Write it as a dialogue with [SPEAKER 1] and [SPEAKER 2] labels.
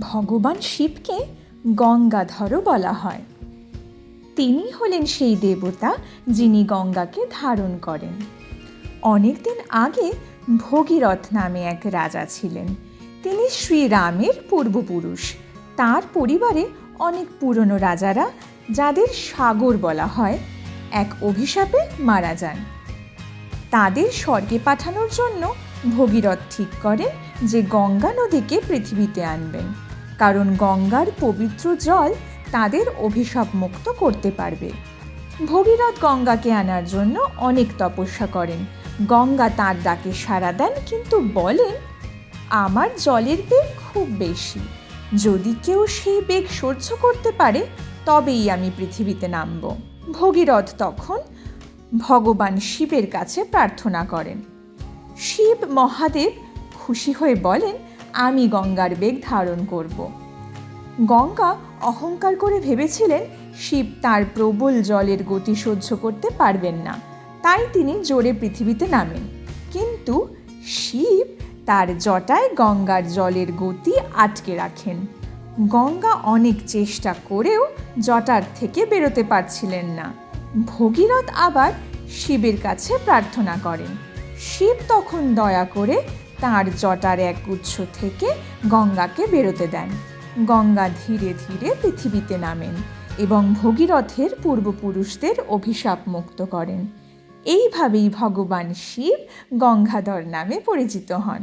[SPEAKER 1] ভগবান শিবকে গঙ্গাধরও বলা হয়। তিনি হলেন সেই দেবতা যিনি গঙ্গাকে ধারণ করেন। অনেকদিন আগে ভগীরথ নামে এক রাজা ছিলেন। তিনি শ্রীরামের পূর্বপুরুষ। তার পরিবারে অনেক পুরনো রাজারা, যাদের সাগর বলা হয়, এক অভিশাপে মারা যান। তাদের স্বর্গে পাঠানোর জন্য ভগীরথ ঠিক করেন যে গঙ্গা নদীকে পৃথিবীতে আনবেন। কারণ গঙ্গার পবিত্র জল তাদের অভিশাপ মুক্ত করতে পারবে। ভগীরথ গঙ্গাকে আনার জন্য অনেক তপস্যা করেন। গঙ্গা তার ডাকে সাড়া দেন, কিন্তু বলেন, আমার জলের বেগ খুব বেশি। যদি কেউ সেই বেগ সহ্য করতে পারে, তবেই আমি পৃথিবীতে নামব। ভগীরথ তখন ভগবান শিবের কাছে প্রার্থনা করেন। শিব মহাদেব খুশি হয়ে বলেন আমি গঙ্গার বেগ ধারণ করব। গঙ্গা অহংকার করে ভেবেছিলেন শিব তার প্রবল জলের গতি সহ্য করতে পারবেন না। তাই তিনি জোরে পৃথিবীতে নামেন। কিন্তু শিব তার জটায় গঙ্গার জলের গতি আটকে রাখেন। গঙ্গা অনেক চেষ্টা করেও জটার থেকে বেরোতে পারছিলেন না। ভগীরথ আবার শিবের কাছে প্রার্থনা করেন। শিব তখন দয়া করে তার জটার এক গুচ্ছ থেকে গঙ্গাকে বেরোতে দেন। গঙ্গা ধীরে ধীরে পৃথিবীতে নামেন এবং ভগীরথের পূর্বপুরুষদের অভিশাপ মুক্ত করেন। এইভাবেই ভগবান শিব গঙ্গাধর নামে পরিচিত হন।